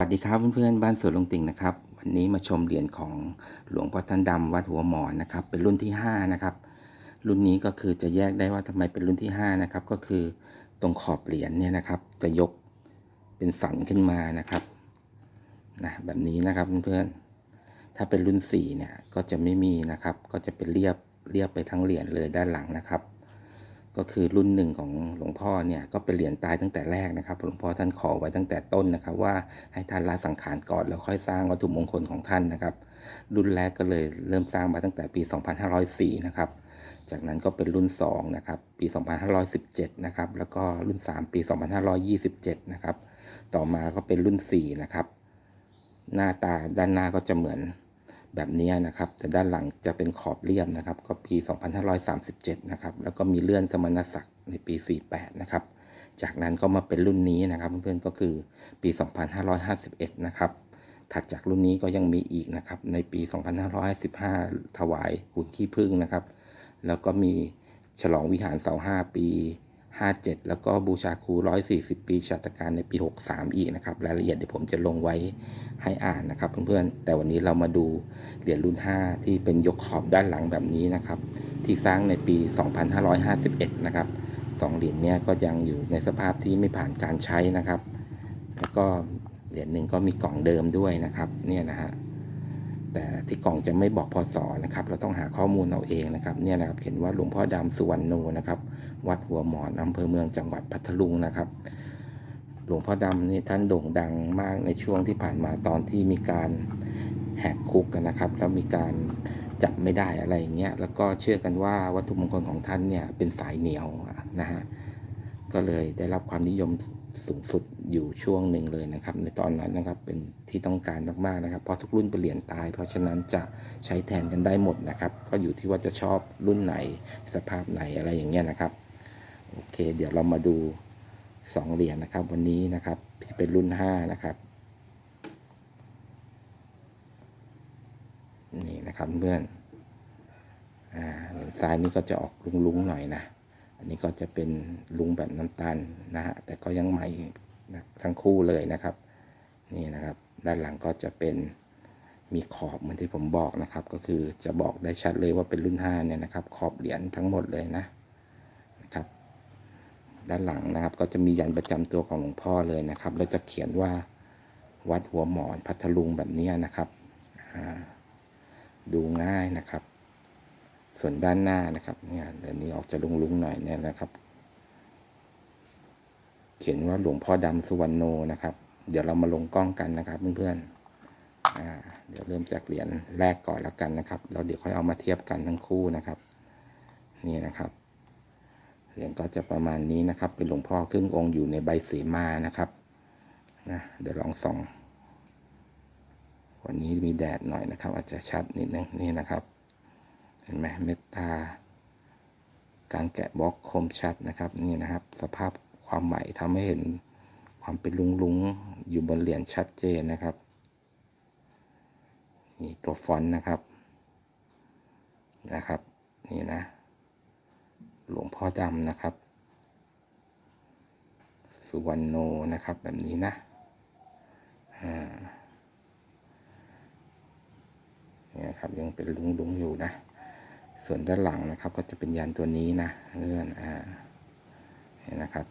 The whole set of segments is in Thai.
สวัสดีครับเพื่อนๆบ้านสวนลงติ่งนะครับ วันนี้มาชมเหรียญของหลวงพ่อท่านดำวัดหัวหมอนนะครับ เป็นรุ่นที่5นะครับรุ่นนี้ก็คือจะแยกได้ว่าทำไมเป็นรุ่นที่5นะครับก็คือตรงขอบเหรียญเนี่ยนะครับ จะยกเป็นสันขึ้นมานะครับนะแบบนี้นะครับเพื่อนๆถ้าเป็นรุ่น4เนี่ยก็จะไม่มีนะครับ ก็จะเป็นเรียบเรียบไปทั้งเหรียญเลยด้านหลังนะครับ ก็คือรุ่นหนึ่งของหลวงพ่อเนี่ยก็เป็นเหรียญตายตั้งแต่แรกนะครับ หลวงพ่อท่านขอไว้ตั้งแต่ต้นนะครับ ว่าให้ท่านละสังขารก่อนแล้วค่อยสร้างวัตถุมงคลของท่านนะครับ รุ่นแรกก็เลยเริ่มสร้างมาตั้งแต่ปี 2504 นะครับ จากนั้นก็เป็นรุ่น2นะครับปี 2517 นะครับ แล้วก็รุ่น 3 ปี 2527 นะครับ ต่อมาก็เป็นรุ่น4นะครับ หน้าตาด้านหน้าก็จะเหมือน แบบนี้นะครับ แต่ด้านหลังจะเป็นขอบเรียบนะครับ ก็ปี 2537 นะครับ แล้วก็มีเลื่อนสมณศักดิ์ในปี 48 นะครับ จากนั้นก็มาเป็นรุ่นนี้นะครับ เพื่อนๆก็คือปี 2551 นะครับ ถัดจากรุ่นนี้ก็ยังมีอีกนะครับ ในปี 2555 ถวายหุ่นขี้ผึ้งนะครับ แล้วก็มีฉลองวิหารเสาห้าปี 57 แล้วก็บูชาครู 140 ปีชาตการในปี 63 อีกนะครับ รายละเอียดเดี๋ยวผมจะลงไว้ให้อ่านนะครับเพื่อนๆ แต่วันนี้เรามาดูเหรียญรุ่น 5 ที่เป็นยกขอบด้านหลังแบบนี้นะครับ ที่สร้างในปี 2551 นะครับสองเหรียญเนี้ยก็ยังอยู่ในสภาพที่ไม่ผ่านการใช้นะครับ แล้วก็เหรียญหนึ่งก็มีกล่องเดิมด้วยนะครับเนี่ยนะฮะแต่ที่กล่องจะไม่บอกพศนะครับ เราต้องหาข้อมูลเอาเองนะครับ เนี่ยนะครับเขียนว่าหลวงพ่อดำสุวรรณโนนะครับ วัดหัวหมอนอำเภอเมืองจังหวัดพัทลุงนะครับ หลวงพ่อดำนี่ท่านโด่งดังมากในช่วงที่ผ่านมาตอนที่มีการแหกคุกกันนะครับ แล้วมีการจับไม่ได้อะไรอย่างเงี้ยแล้วก็เชื่อกันว่าวัตถุมงคลของท่านเนี่ยเป็นสายเหนียวนะฮะก็เลยได้รับความนิยมสูงสุดอยู่ช่วงหนึ่งเลยนะครับ ในตอนนั้นนะครับเป็นที่ต้องการมากๆนะครับ เพราะทุกรุ่นเป็นเหรียญตาย เพราะฉะนั้นจะใช้แทนกันได้หมดนะครับ ก็อยู่ที่ว่าจะชอบรุ่นไหนสภาพไหนอะไรอย่างเงี้ยนะครับ โอเค เดี๋ยวเรามาดูสองเหรียญนะครับ วันนี้นะครับที่เป็นรุ่นห้านะครับนี่นะครับเพื่อนอ่าเหรียญซ้ายนี่ก็จะออกลุงๆหน่อยนะอันนี้ก็จะเป็นลุงแบบน้ำตาลนะฮะแต่ก็ยังใหม่ทั้งคู่เลยนะครับ นี่นะครับ ด้านหลังก็จะเป็นมีขอบเหมือนที่ผมบอกนะครับ ก็คือจะบอกได้ชัดเลยว่าเป็นรุ่นห้าเนี่ยนะครับ ขอบเหรียญทั้งหมดเลยนะ ด้านหลังนะครับ ก็จะมียันประจำตัวของหลวงพ่อเลยนะครับ แล้วจะเขียนว่าวัดหัวหมอนพัทลุงแบบนี้นะครับดูง่ายนะครับ ส่วนด้านหน้านะครับเนี่ยเดี๋ยวนี้ออกจะลุงๆหน่อยเนี่ยนะครับ เขียนว่าหลวงพ่อดำสุวรรณโนนะครับ เดี๋ยวเรามาลงกล้องกันนะครับเพื่อนๆเดี๋ยวเริ่มจากเหรียญแรกก่อนละกันนะครับแล้วเดี๋ยวค่อยเอามาเทียบกันทั้งคู่นะครับ นี่นะครับ เหรียญก็จะประมาณนี้นะครับ เป็นหลวงพ่อครึ่งองค์อยู่ในใบสีมานะครับนะเดี๋ยวลองส่อง วันนี้มีแดดหน่อยนะครับ อาจจะชัดนิดนึงนี่นะครับ เห็นไหมเมตตา การแกะบล็อกคมชัดนะครับนี่นะครับ สภาพความใหม่ทำให้เห็นความเป็นลุงลุงๆอยู่บนเหรียญชัดเจนนะครับนี่ตัวฟอนต์นะครับนะครับ นี่นะ หลวงพ่อดำนะครับ สุวรรณโนนะครับแบบนี้นะเนี่ยครับยังเป็นลุงลุงอยู่นะ ส่วนด้านหลังนะครับ ก็จะเป็นยันตัวนี้นะเลื่อนอ่าเห็นนะครับ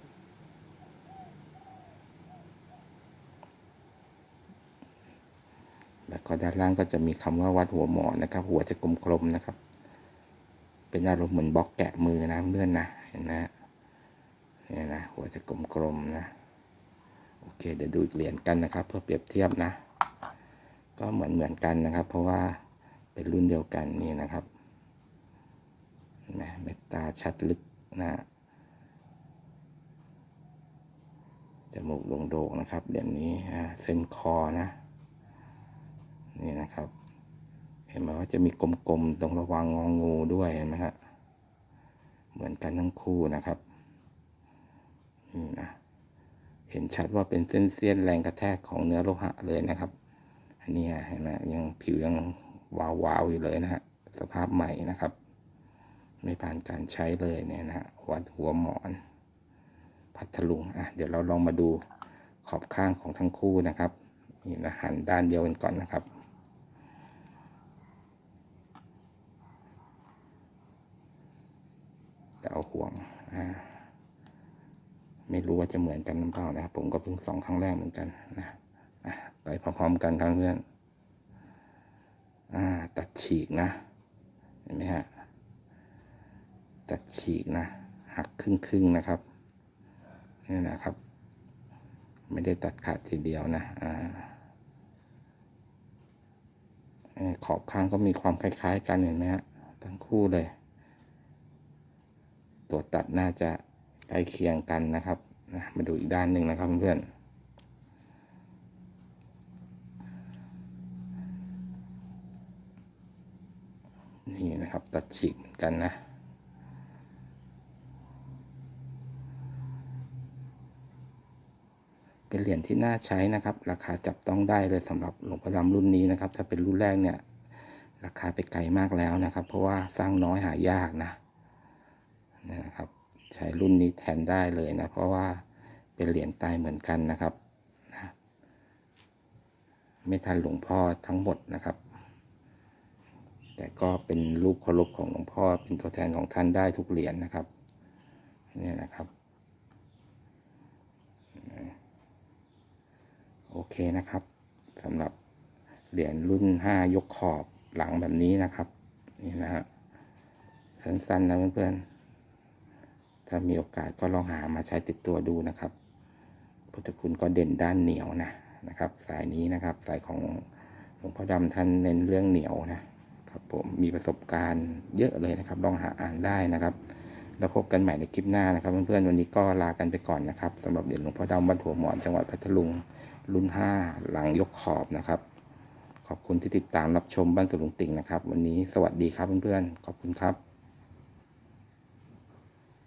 แล้วก็ด้านล่างก็จะมีคำว่าวัดหัวหมอนะครับ หัวจะกลมๆนะครับ เป็นอารมณ์เหมือนบล็อกแกะมือนะเพื่อนนะเห็นนะเนี่ยนะหัวจะกลมๆนะโอเค เดี๋ยวดูอีกเหรียญกันนะครับ เพื่อเปรียบเทียบนะ ก็เหมือนเหมือนกันนะครับ เพราะว่าเป็นรุ่นเดียวกันนี่นะครับนไหมเมตตาชัดลึกนะจมูกโด่งๆนะครับเหรียญนี้เส้นคอนะ นี่นะครับ เห็นไหมว่าจะมีกลมๆตรงระวังงองูด้วยเห็นไหมฮะเหมือนกันทั้งคู่นะครับนี่นะเห็นชัดว่าเป็นเส้นเสี้ยนแรงกระแทกของเนื้อโลหะเลยนะครับอันนี้เห็นไหมยังผิวยังวาวๆอยู่เลยนะฮะสภาพใหม่นะครับ ไม่ผ่านการใช้เลยเนี่ยนะฮะวัดหัวหมอน พัทลุงอะเดี๋ยวเราลองมาดูขอบข้างของทั้งคู่นะครับนี่นะหันด้านเดียวกันก่อนนะครับ จะ เอาห่วงไม่รู้ว่าจะเหมือนกันหรือเปล่านะครับ ผมก็เพิ่งสองครั้งแรกเหมือนกันนะไปพร้อมๆกันครับเพื่อนอตัดฉีกนะเห็นไหมฮะตัดฉีกนะหักครึ่งๆนะครับนี่นะครับ ไม่ได้ตัดขาดทีเดียวนะอ่าเอ่อขอบข้างก็มีความคล้าย ๆ กันเห็นไหมฮะทั้งคู่เลย ตัวตัดน่าจะใกล้เคียงกันนะครับนะมาดูอีกด้านหนึ่งนะครับเพื่อนนี่นะครับตัดฉีกกันนะเป็นเหรียญที่น่าใช้นะครับ ราคาจับต้องได้เลยสำหรับหลวงพ่อดำรุ่นนี้นะครับ ถ้าเป็นรุ่นแรกเนี่ย ราคาไปไกลมากแล้วนะครับ เพราะว่าสร้างน้อยหายากนะ นะครับ ใช้รุ่นนี้แทนได้เลยนะ เพราะว่าเป็นเหรียญตายเหมือนกันนะครับนะไม่ทันหลวงพ่อทั้งหมดนะครับ แต่ก็เป็นรูปเคารพของหลวงพ่อเป็นตัวแทนของท่านได้ทุกเหรียญนะครับนี่นะครับโอเคนะครับสำหรับเหรียญรุ่น 5 ยกขอบหลังแบบนี้นะครับ นี่นะฮะสั้นๆนะเพื่อนๆ ถ้ามีโอกาสก็ลองหามาใช้ติดตัวดูนะครับ พุทธคุณก็เด่นด้านเหนียวนะนะครับ สายนี้นะครับ สายของหลวงพ่อดำท่านเน้นเรื่องเหนียวนะครับผมมีประสบการณ์เยอะเลยนะครับ ลองหาอ่านได้นะครับ แล้วพบกันใหม่ในคลิปหน้านะครับ เพื่อนๆวันนี้ก็ลากันไปก่อนนะครับสำหรับเหรียญหลวงพ่อดำวัดหัวหมอนจังหวัดพัทลุงรุ่น 5 หลังยกขอบนะครับ ขอบคุณที่ติดตามรับชมบ้านสวนลุงติ่งนะครับ วันนี้สวัสดีครับเพื่อนๆขอบคุณครับ